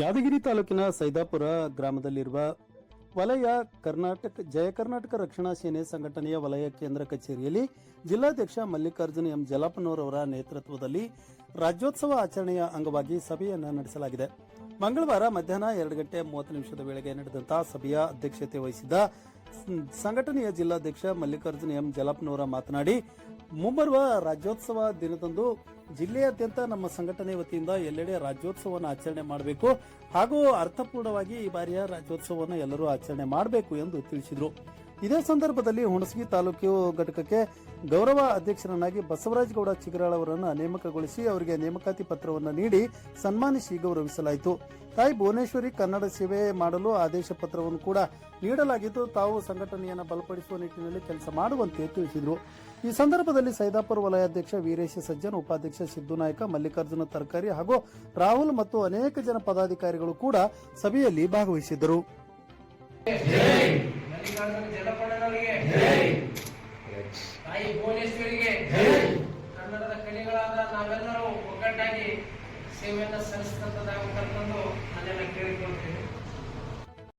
ಯಾದಗಿರಿ ತಾಲೂಕಿನ ಸೈದಾಪುರ ಗ್ರಾಮದಲ್ಲಿರುವ ವಲಯ ಕರ್ನಾಟಕ, ಜಯ ಕರ್ನಾಟಕ ರಕ್ಷಣಾ ಸೇನೆ ಸಂಘಟನೆಯ ವಲಯ ಕೇಂದ್ರ ಕಚೇರಿಯಲ್ಲಿ ಜಿಲ್ಲಾಧ್ಯಕ್ಷ ಮಲ್ಲಿಕಾರ್ಜುನ ಎಂ. ಜಲಾಪನವರವರ ನೇತೃತ್ವದಲ್ಲಿ ರಾಜ್ಯೋತ್ಸವ ಆಚರಣೆಯ ಅಂಗವಾಗಿ ಸಭೆಯನ್ನು ನಡೆಸಲಾಗಿದೆ. ಮಂಗಳವಾರ ಮಧ್ಯಾಹ್ನ ಎರಡು ಗಂಟೆ ಮೂವತ್ತು ನಿಮಿಷದ ವೇಳೆಗೆ ನಡೆದಂತಹ ಸಭೆಯ ಅಧ್ಯಕ್ಷತೆ ವಹಿಸಿದ್ದ ಸಂಘಟನೆಯ ಜಿಲ್ಲಾಧ್ಯಕ್ಷ ಮಲ್ಲಿಕಾರ್ಜುನ ಎಂ. ಜಲಪ್ನವರ ಮಾತನಾಡಿ, ಮುಂಬರುವ ರಾಜ್ಯೋತ್ಸವ ದಿನದಂದು ಜಿಲ್ಲೆಯಾದ್ಯಂತ ನಮ್ಮ ಸಂಘಟನೆ ವತಿಯಿಂದ ಎಲ್ಲೆಡೆ ರಾಜ್ಯೋತ್ಸವವನ್ನು ಆಚರಣೆ ಮಾಡಬೇಕು. ಹಾಗೂ ಅರ್ಥಪೂರ್ಣವಾಗಿ ಈ ಬಾರಿಯ ರಾಜ್ಯೋತ್ಸವವನ್ನು ಎಲ್ಲರೂ ಆಚರಣೆ ಮಾಡಬೇಕು ಎಂದು ತಿಳಿಸಿದರು. ಇದೇ ಸಂದರ್ಭದಲ್ಲಿ ಹುಣಸಗಿ ತಾಲೂಕು ಘಟಕಕ್ಕೆ ಗೌರವ ಅಧ್ಯಕ್ಷರನ್ನಾಗಿ ಬಸವರಾಜ ಗೌಡ ಚಿಗರಾಳ್ ಅವರನ್ನು ನೇಮಕಗೊಳಿಸಿ ಅವರಿಗೆ ನೇಮಕಾತಿ ಪತ್ರವನ್ನು ನೀಡಿ ಸನ್ಮಾನಿಸಿ ಗೌರವಿಸಲಾಯಿತು. ತಾಯಿ ಭುವನೇಶ್ವರಿ ಕನ್ನಡ ಸೇವೆ ಮಾಡಲು ಆದೇಶ ಪತ್ರವನ್ನು ಕೂಡ ನೀಡಲಾಗಿದ್ದು, ತಾವು ಸಂಘಟನೆಯನ್ನು ಬಲಪಡಿಸುವ ನಿಟ್ಟಿನಲ್ಲಿ ಕೆಲಸ ಮಾಡುವಂತೆ ತಿಳಿಸಿದರು. ಈ ಸಂದರ್ಭದಲ್ಲಿ ಸೈದಾಪುರ ವಲಯಾಧ್ಯಕ್ಷ ವೀರೇಶ ಸಜ್ಜನ್, ಉಪಾಧ್ಯಕ್ಷ ಸಿದ್ದು ನಾಯಕ, ಮಲ್ಲಿಕಾರ್ಜುನ ತರಕಾರಿ ಹಾಗೂ ರಾಹುಲ್ ಮತ್ತು ಅನೇಕ ಜನ ಪದಾಧಿಕಾರಿಗಳು ಕೂಡ ಸಭೆಯಲ್ಲಿ ಭಾಗವಹಿಸಿದ್ದರು. ಜಲಪಣ್ಣನವರಿಗೆ ತಾಯಿ ಭುವನೇಶ್ವರಿಗೆ. ಕನ್ನಡದ ಕಣಿಗಳಾದ ನಾವೆಲ್ಲರೂ ಒಗ್ಗಟ್ಟಾಗಿ ಸೇವೆಯನ್ನು ಕರ್ಕೊಂಡು